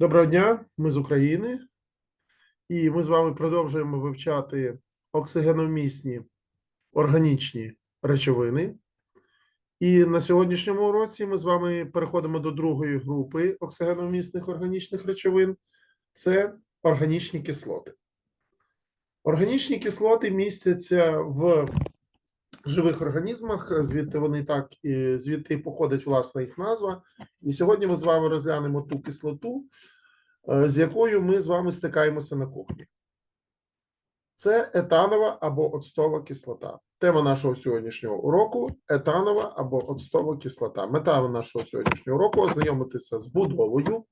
Доброго дня, ми з України, і ми з вами продовжуємо вивчати оксигеномісні органічні речовини. І на сьогоднішньому уроці ми з вами переходимо до другої групи оксигеномісних органічних речовин це органічні кислоти. Органічні кислоти містяться в живих організмах, звідти вони так і звідти походить власна їх назва. І сьогодні ми з вами розглянемо ту кислоту, е, з якою ми з вами стикаємося на кухні. Це етанова або оцтова кислота. Тема нашого сьогоднішнього уроку етанова або оцтова кислота. Мета нашого сьогоднішнього уроку ознайомитися з будовою,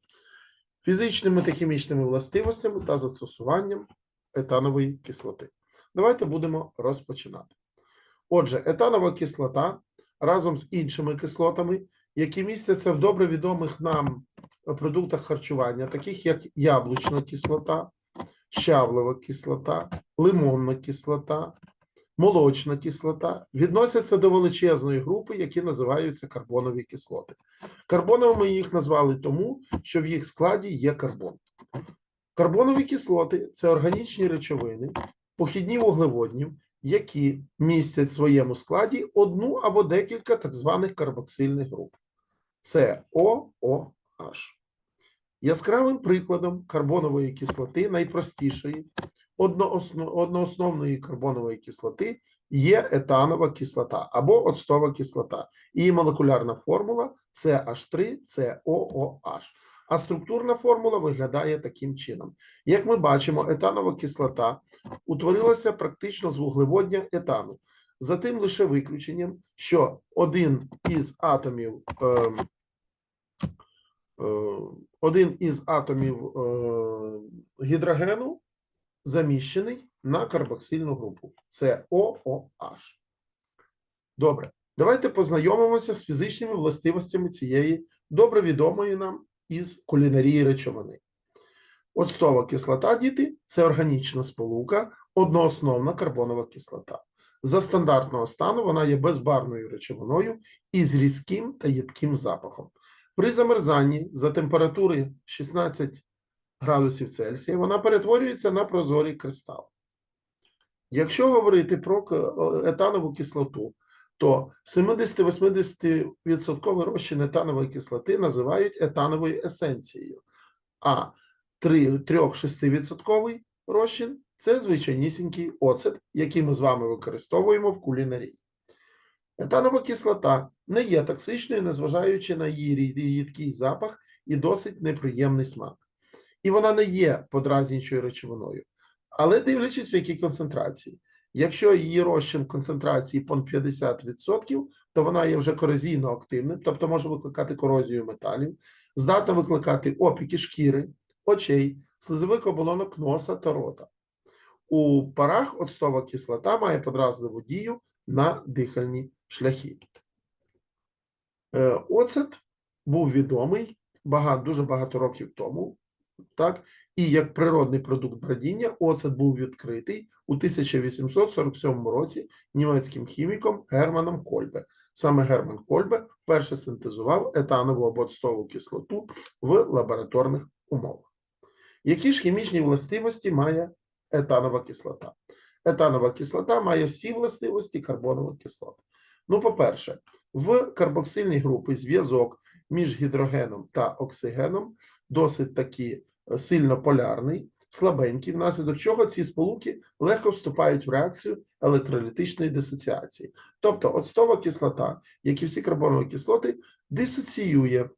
фізичними та хімічними властивостями та застосуванням етанової кислоти. Давайте будемо розпочинати. Отже, етанова кислота разом з іншими кислотами, які містяться в добре відомих нам продуктах харчування, таких як яблучна кислота, щавлова кислота, лимонна кислота, молочна кислота, відносяться до величезної групи, які називаються карбонові кислоти. Карбоновими їх назвали тому, що в їх складі є карбон. Карбонові кислоти це органічні речовини, похідні вуглеводнів, які містять в своєму складі одну або декілька так званих карбоксильних груп. Це ООH. Яскравим прикладом карбонової кислоти, найпростішої, одноосновної карбонової кислоти є етанова кислота або оцтова кислота. Її молекулярна формула CH3COOH. А структурна формула виглядає таким чином. Як ми бачимо, етанова кислота утворилася практично з вуглеводня етану. За тим лише виключенням, що один із атомів, ем, е, один із атомів е, гідрогену заміщений на карбоксильну групу. Це ООH. Добре, давайте познайомимося з фізичними властивостями цієї добре відомої нам із кулінарії речовини. Оцтова кислота, діти, це органічна сполука, одноосновна карбонова кислота. За стандартного стану вона є безбарвною речовиною із різким та їдким запахом. При замерзанні за температури 16 градусів Цельсія вона перетворюється на прозорий кристал. Якщо говорити про етанову кислоту, то 70-80% розчин етанової кислоти називають етановою есенцією, а 3-6% розчин це звичайнісінький оцет, який ми з вами використовуємо в кулінарії. Етанова кислота не є токсичною, незважаючи на її рід- їдкий запах і досить неприємний смак. І вона не є подразнюючою речовиною. Але дивлячись, в якій концентрації. Якщо її розчин концентрації понад 50%, то вона є вже корозійно активним, тобто може викликати корозію металів, здатна викликати опіки шкіри, очей, слизових оболонок носа та рота. У парах оцтова кислота має подразливу дію на дихальні шляхи. Е, Оцет був відомий багато, дуже багато років тому, так? І як природний продукт бродіння, оцет був відкритий у 1847 році німецьким хіміком Германом Кольбе. Саме Герман Кольбе вперше синтезував етанову або кислоту в лабораторних умовах. Які ж хімічні властивості має етанова кислота? Етанова кислота має всі властивості карбонових кислот. Ну, по-перше, в карбоксильній групі зв'язок між гідрогеном та оксигеном досить таки е, сильно полярний, слабенький, внаслідок чого ці сполуки легко вступають в реакцію електролітичної дисоціації. Тобто оцтова кислота, як і всі карбонові кислоти, дисоціює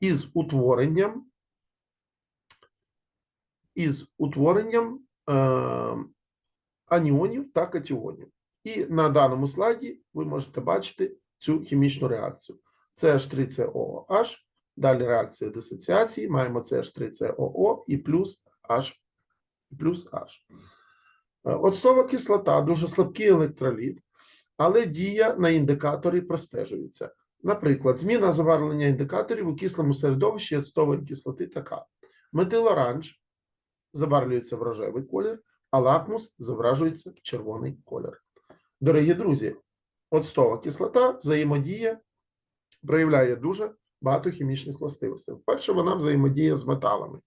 із утворенням із утворенням е, аніонів та катіонів. І на даному слайді ви можете бачити цю хімічну реакцію. CH3COOH, далі реакція дисоціації, маємо CH3COO і плюс H. Плюс H. Е, Оцтова кислота дуже слабкий електроліт, але дія на індикаторі простежується. Наприклад, зміна забарвлення індикаторів у кислому середовищі оцтової кислоти така: метилоранж забарвлюється в рожевий колір, а лакмус зображується в червоний колір. Дорогі друзі, оцтова кислота взаємодія проявляє дуже багато хімічних властивостей. Перше, вона взаємодіє з металами.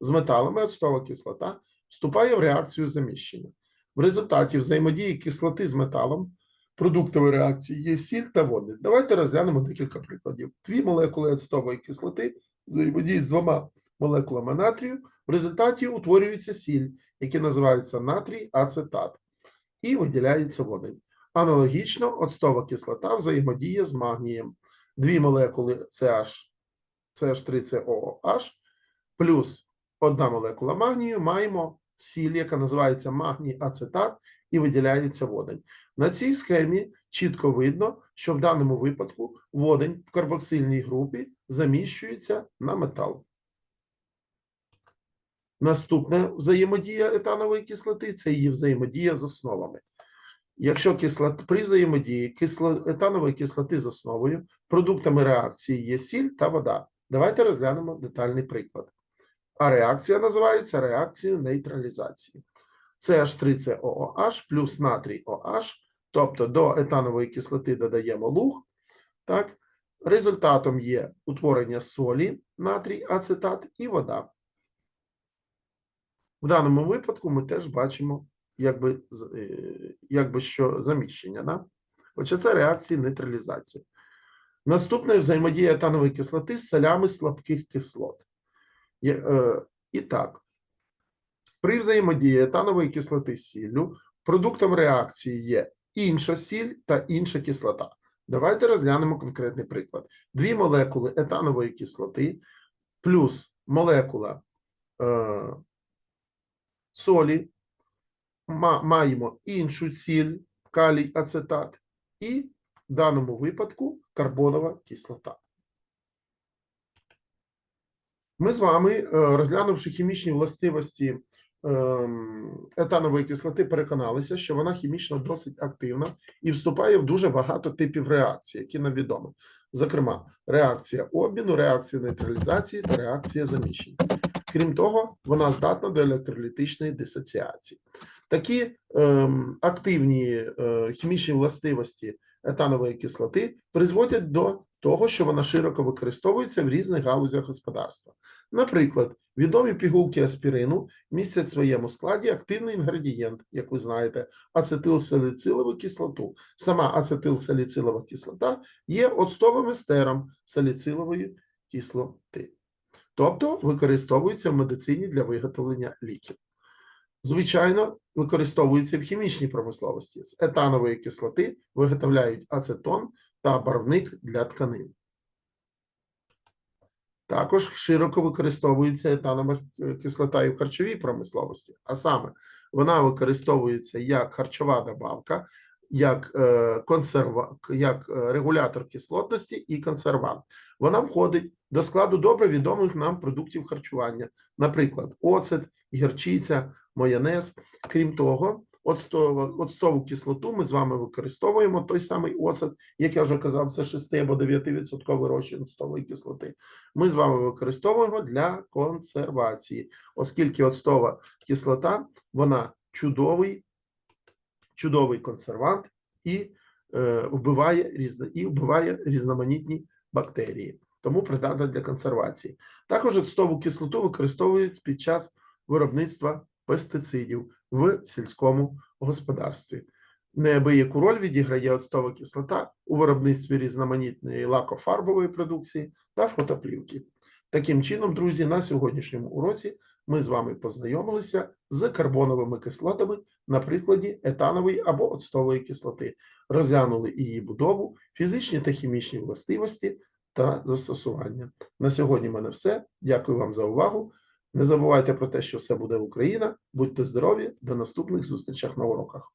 з металами, оцтова кислота, вступає в реакцію заміщення. В результаті взаємодії кислоти з металом продуктової реакції є сіль та води. Давайте розглянемо декілька прикладів. Дві молекули оцтової кислоти взаємодіють з двома молекулами натрію. В результаті утворюється сіль, який називається натрій ацетат, і виділяється водень. Аналогічно, оцтова кислота взаємодіє з магнієм. Дві молекули CH, CH3COOH плюс одна молекула магнію маємо сіль, яка називається магній ацетат, і виділяється водень. На цій схемі чітко видно, що в даному випадку водень в карбоксильній групі заміщується на метал. Наступна взаємодія етанової кислоти це її взаємодія з основами. Якщо кислот, при взаємодії кисло, етанової кислоти з основою, продуктами реакції є сіль та вода. Давайте розглянемо детальний приклад. А реакція називається реакцією нейтралізації. CH3COOH плюс натрій OH, тобто до етанової кислоти додаємо луг. Так? Результатом є утворення солі, натрій ацетат і вода. В даному випадку ми теж бачимо якби, е, якби що заміщення. Да? Хоча це реакції нейтралізації. Наступне взаємодія етанової кислоти з солями слабких кислот. Е, І так, при взаємодії етанової кислоти з сіллю продуктом реакції є інша сіль та інша кислота. Давайте розглянемо конкретний приклад. Дві молекули етанової кислоти плюс молекула е, солі, маємо іншу сіль, калій ацетат, і в даному випадку карбонова кислота. Ми з вами, е, розглянувши хімічні властивості ем, етанової кислоти, переконалися, що вона хімічно досить активна і вступає в дуже багато типів реакцій, які нам відомі. Зокрема, реакція обміну, реакція нейтралізації та реакція заміщення. Крім того, вона здатна до електролітичної дисоціації. Такі ем, активні е, хімічні властивості етанової кислоти призводять до того, що вона широко використовується в різних галузях господарства. Наприклад, відомі пігулки аспірину містять в своєму складі активний інгредієнт, як ви знаєте, ацетилсаліцилову кислоту. Сама ацетилсаліцилова кислота є оцтовим естером саліцилової кислоти, тобто використовується в медицині для виготовлення ліків. Звичайно, використовується в хімічній промисловості. З етанової кислоти виготовляють ацетон та барвник для тканин. Також широко використовується етанова е, кислота і в харчовій промисловості, а саме вона використовується як харчова добавка, як, е, консерва, як е, регулятор кислотності і консервант. Вона входить до складу добре відомих нам продуктів харчування, наприклад, оцет, гірчиця, майонез. Крім того, оцтову, кислоту ми з вами використовуємо той самий оцет, як я вже казав, це 6 або 9% розчин оцтової кислоти. Ми з вами використовуємо для консервації, оскільки оцтова кислота вона чудовий, чудовий консервант і е, вбиває і вбиває різноманітні бактерії, тому придатна для консервації. Також оцтову кислоту використовують під час виробництва пестицидів в сільському господарстві. Неабияку роль відіграє оцтова кислота у виробництві різноманітної лакофарбової продукції та фотоплівки. Таким чином, друзі, на сьогоднішньому уроці ми з вами познайомилися з карбоновими кислотами на прикладі етанової або оцтової кислоти, розглянули її будову, фізичні та хімічні властивості та застосування. На сьогодні в мене все. Дякую вам за увагу. Не забувайте про те, що все буде Україна. Будьте здорові, до наступних зустрічах на уроках.